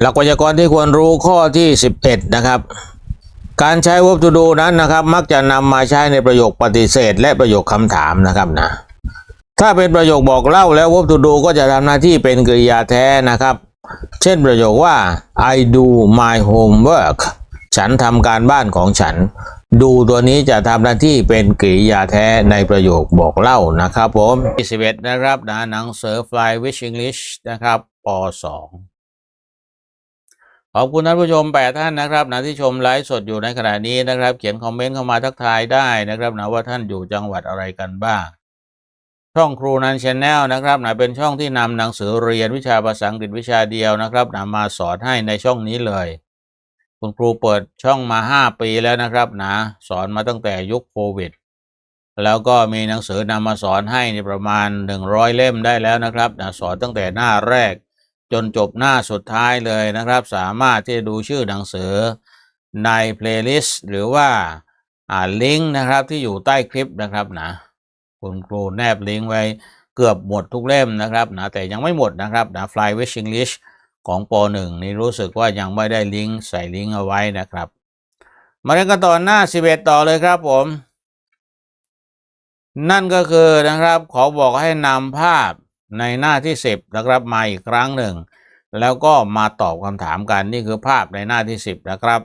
หลักไวยากรณ์ที่ควรรู้ข้อที่ 11 นะครับ การใช้ verb to do นั้นนะครับ มักจะนำมาใช้ในประโยคปฏิเสธ และประโยคคำถามนะครับนะถ้าเป็นประโยคบอกเล่าแล้ว verb to do ก็จะทำหน้าที่เป็นกริยาแท้นะครับ เช่นประโยคว่า I do my homework ฉันทำการบ้านของฉัน ดูตัวนี้จะทำหน้าที่เป็นกริยาแท้ในประโยคบอกเล่านะครับผม11นะครับนะหนังสือ Fly with English นะครับป .2 ขอบคุณท่านผู้ชมแปดท่านนะครับนะที่ชมไลฟ์สดอยู่ในขณะนี้นะครับ เขียนคอมเมนต์เข้ามาทักทายได้นะครับนะว่าท่านอยู่จังหวัดอะไรกันบ้าง ช่องครูนันชแนลนะครับนะเป็นช่องที่นำหนังสือเรียนวิชาภาษาอังกฤษวิชาเดียวนะครับนะมาสอนให้ในช่องนี้เลย คุณครูเปิดช่องมา 5 ปีแล้วนะครับนะสอนมาตั้งแต่ยุคโควิดแล้วก็มีหนังสือนำมาสอนให้ในประมาณ 100 เล่มได้แล้วนะครับนะสอนตั้งแต่หน้าแรก จนจบหน้าสุดท้ายเลยนะครับ สามารถที่จะดูชื่อหนังสือในเพลย์ลิสต์หรือว่าอ่าลิงก์นะครับที่อยู่ใต้คลิปนะครับนะคุณครูแนบลิงก์ไว้เกือบหมดทุกเล่มนะครับนะแต่ยังไม่หมดนะครับนะ Fly with English ของป .1 นี่รู้สึกว่ายังไม่ได้ลิงก์ใส่ลิงก์เอาไว้นะครับ มาเรียนกันต่อหน้า 11 ต่อเลยครับผม นั่นก็คือนะครับขอบอกให้นำภาพ ในหน้าที่ 10 นะครับมาอีกครั้งหนึ่ง แล้วก็มาตอบคำถามกันนี่คือภาพในหน้าที่ 10 นะครับ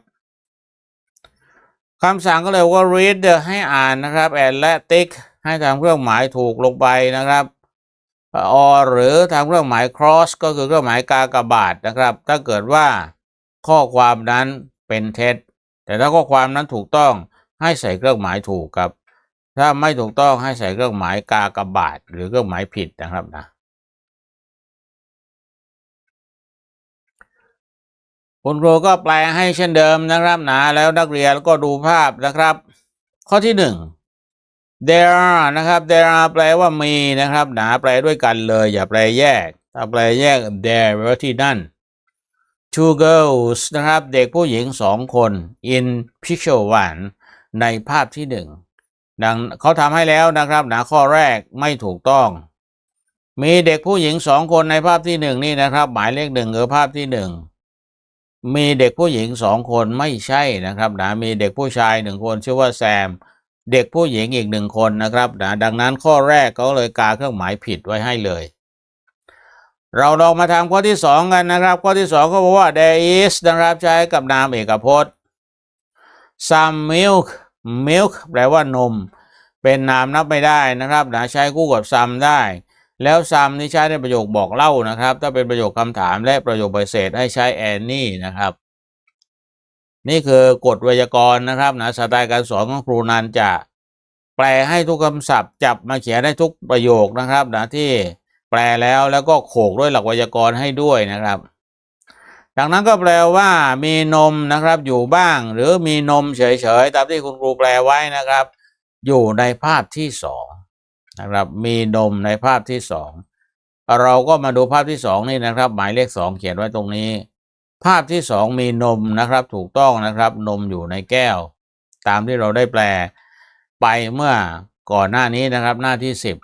คำสั่งก็เลยว่า read ให้อ่านนะครับ and และ tick ให้ทำเครื่องหมายถูกลงไปนะครับ or หรือทำเครื่องหมาย cross ก็คือเครื่องหมายกากบาทนะครับ ถ้าเกิดว่าข้อความนั้นเป็นเท็จ แต่ถ้าข้อความนั้นถูกต้องให้ใส่เครื่องหมายถูกครับ ถ้าไม่ถูกต้องให้ใส่เครื่องหมายกากบาท หรือเครื่องหมายผิดนะครับนะ คุณครูก็แปลให้เช่นเดิมนะครับหนะแล้วนักเรียนก็ดูภาพนะครับ ข้อที่หนึ่ง there are นะครับ there are แปลว่ามีนะครับหนะแปลด้วยกันเลย อย่าแปลแยก ถ้าแปลแยก there แปลว่าที่นั่น two girls นะครับ เด็กผู้หญิงสองคน in picture one ในภาพที่หนึ่งดังเขาทำให้แล้วนะครับหนะข้อแรกไม่ถูกต้อง มีเด็กผู้หญิงสองคนในภาพที่หนึ่งนี่นะครับ หมายเลขหนึ่งคือภาพที่หนึ่ง มีเด็กผู้หญิงสองคนไม่ใช่นะครับนะมีเด็กผู้ชายหนึ่งคนชื่อว่าแซม เด็กผู้หญิงอีกหนึ่งคนนะครับนะดังนั้นข้อแรกเขาเลยกาเครื่องหมายผิดไว้ให้เลย เราลองมาทำข้อที่สองกันนะครับ ข้อที่สองก็บอกว่า there is นะครับใช้กับนามเอกพจน์ some milk milk แปลว่านม เป็นนามนับไม่ได้นะครับนะใช้คู่กับ some ได้ แล้ว some นี่ใช้ในประโยคบอกเล่านะครับ ถ้าเป็นประโยคคำถามและประโยคปฏิเสธให้ใช้ any นะครับ นี่คือกฎไวยากรณ์นะครับนะสไตล์การสอนของครูนันจะแปลให้ทุกคำศัพท์ จับมาเขียนได้ทุกประโยคนะครับนะที่แปลแล้วแล้วก็โขกด้วยหลักไวยากรณ์ให้ด้วยนะครับดังนั้นก็แปลว่ามีนมนะครับอยู่บ้าง หรือมีนมเฉยๆตามที่คุณครูแปลไว้นะครับ อยู่ในภาพที่สอง นะครับมีนมในภาพที่สองเราก็มาดูภาพที่สองนี่นะครับ หมายเลขสองเขียนไว้ตรงนี้ ภาพที่สองมีนมนะครับถูกต้องนะครับ นมอยู่ในแก้ว ตามที่เราได้แปล ไปเมื่อก่อนหน้านี้นะครับ หน้าที่สิบ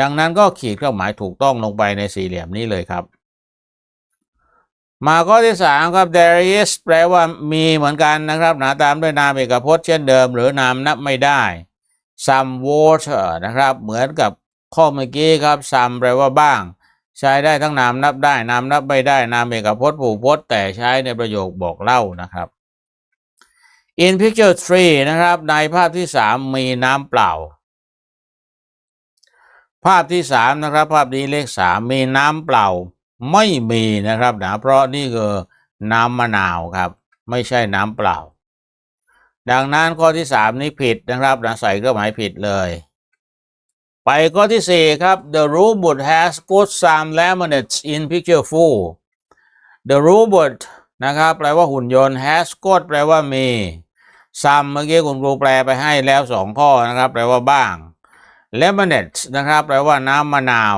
ดังนั้นก็ขีดเครื่องหมายถูกต้องลงไปในสี่เหลี่ยมนี้เลยครับ มาข้อที่สามครับ there is แปลว่ามีเหมือนกันนะครับ หนะตามด้วยนามเอกพจน์เช่นเดิม หรือนามนับไม่ได้ some water นะครับ เหมือนกับข้อเมื่อกี้ครับ some แปลว่าบ้าง ใช้ได้ทั้งนามนับได้นามนับไม่ได้นามเอกพจน์ผูกพจน์แต่ใช้ในประโยคบอกเล่านะครับ in picture three นะครับ ในภาพที่สามมีน้ำเปล่า ภาพที่สามนะครับ ภาพนี้เลขสามมีน้ำเปล่าไม่มีนะครับนะเพราะนี่คือน้ำมะนาวครับ ไม่ใช่น้ำเปล่า ดังนั้นข้อที่สามนี้ผิดนะครับนะใส่เครื่องหมายผิดเลย ไปข้อที่สี่ครับ the robot has put some laminates in picture full the robot นะครับแปลว่าหุ่นยนต์ has got แปลว่ามี some เมื่อกี้คุณครูแปลไปให้แล้วสองข้อนะครับแปลว่าบ้าง lemonade นะครับแปลว่าน้ำมะนาว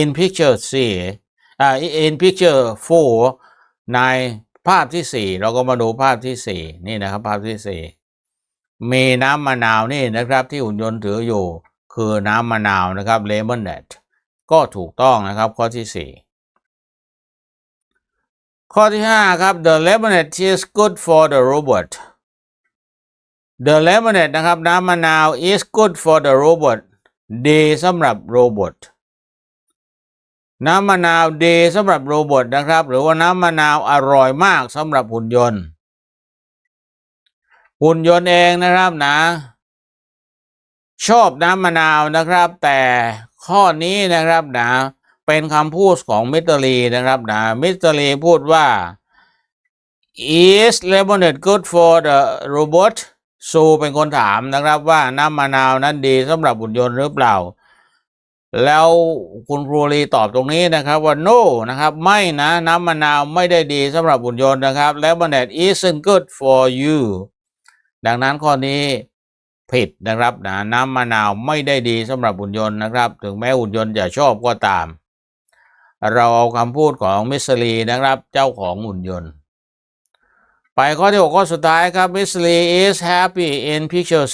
in picture สี่อ่า in picture four ใน ภาพที่สี่เราก็มาดูภาพที่สี่นี่นะครับภาพที่สี่มีน้ำมะนาวนี่นะครับ ที่หุ่นยนต์ถืออยู่คือน้ำมะนาวนะครับ lemonade ก็ถูกต้องนะครับข้อที่สี่ข้อที่ห้าครับ the lemonade is good for the robot the lemonade นะครับน้ำมะนาว is good for the robot ดีสำหรับโรบอท น้ำมะนาวดีสำหรับโรบอทนะครับ หรือว่าน้ำมะนาวอร่อยมากสำหรับหุ่นยนต์ หุ่นยนต์เองนะครับนะ ชอบน้ำมะนาวนะครับ แต่ข้อนี้นะครับนะเป็นคำพูดของมิสเตอรีนะครับนะมิสเตอรีพูดว่า is lemonade good for the robot ซูเป็นคนถามนะครับว่าน้ำมะนาวนั้นดีสำหรับหุ่นยนต์หรือเปล่า แล้วคุณครูรีตอบตรงนี้นะครับว่า no นะครับไม่นะน้ำมะนาวไม่ได้ดีสำหรับหุ่นยนต์นะครับ lemonade isn't good for you ดังนั้นข้อนี้ผิดนะครับนะน้ำมะนาวไม่ได้ดีสำหรับหุ่นยนต์นะครับ ถึงแม้หุ่นยนต์จะชอบก็ตาม เราเอาคำพูดของมิสลีนะครับ เจ้าของหุ่นยนต์ ไปข้อที่หกข้อสุดท้ายครับ Miss Lee is happy in picture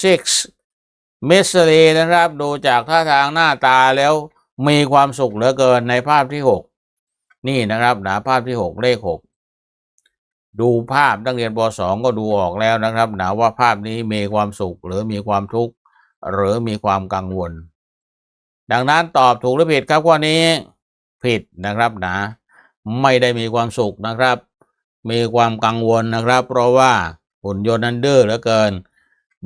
six Miss Lee นะครับ ดูจากท่าทางหน้าตาแล้วมีความสุขเหลือเกินในภาพที่หกนี่นะครับหนะภาพที่หกเลขหกดูภาพนักเรียนป .2 ก็ดูออกแล้วนะครับหนะว่าภาพนี้มีความสุขหรือมีความทุกข์หรือมีความกังวล ดังนั้นตอบถูกหรือผิดครับข้อนี้ผิดนะครับหนะไม่ได้มีความสุขนะครับ มีความกังวลนะครับ เพราะว่าหุ่นยนต์นั้นดื้อเหลือเกิน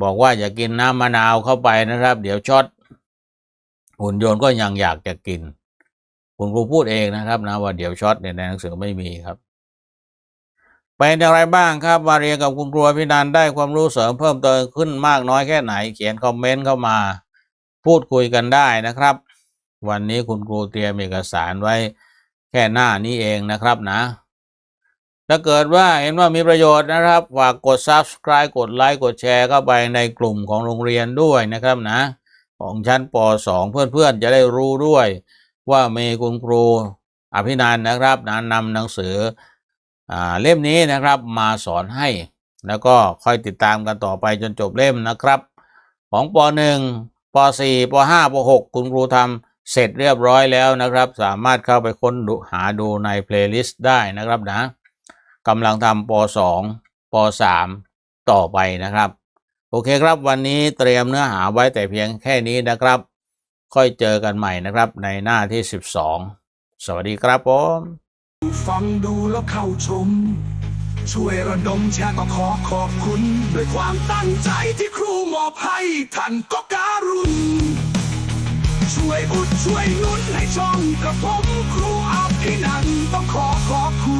บอกว่าอย่ากินน้ำมะนาวเข้าไปนะครับ เดี๋ยวช็อตหุ่นยนต์ก็ยังอยากจะกิน คุณครูพูดเองนะครับนะว่าเดี๋ยวช็อตเนี่ยในหนังสือไม่มีครับเป็นอย่างไรบ้างครับมาเรียนกับคุณครูพินันได้ความรู้เสริมเพิ่มเติมขึ้นมากน้อยแค่ไหน เขียนคอมเมนต์เข้ามา พูดคุยกันได้นะครับ วันนี้คุณครูเตรียมเอกสารไว้แค่หน้านี้เองนะครับนะ ถ้าเกิดว่าเห็นว่ามีประโยชน์นะครับฝากกด subscribe กดไลค์กดแชร์เข้าไปในกลุ่มของโรงเรียนด้วยนะครับนะ ของชั้นป .2 เพื่อนๆ จะได้รู้ด้วย ว่ามีคุณครูอภินันนะครับนะนำหนังสืออเล่มนี้นะครับมาสอนให้ แล้วก็ค่อยติดตามกันต่อไปจนจบเล่มนะครับ ของป .1 ป .4 ป .5 ป .6 คุณครูทำเสร็จเรียบร้อยแล้วนะครับ สามารถเข้าไปค้นหาดูในเพลย์ลิสต์ได้นะครับนะ กำลังทำป .2 ป .3 ต่อไปนะครับ โอเคครับวันนี้เตรียมเนื้อหาไว้แต่เพียงแค่นี้นะครับ ค่อยเจอกันใหม่นะครับในหน้าที่ 12 สวัสดีครับผมฟังดูแล้วเข้าชม ช่วยระดมแชร์ก็ขอขอบคุณ ด้วยความตั้งใจที่ครูมอบให้ท่านก็การุณช่วยอุดช่วยนุนให้ช่องกระผมครูอาภินันต้องขอขอบคุณ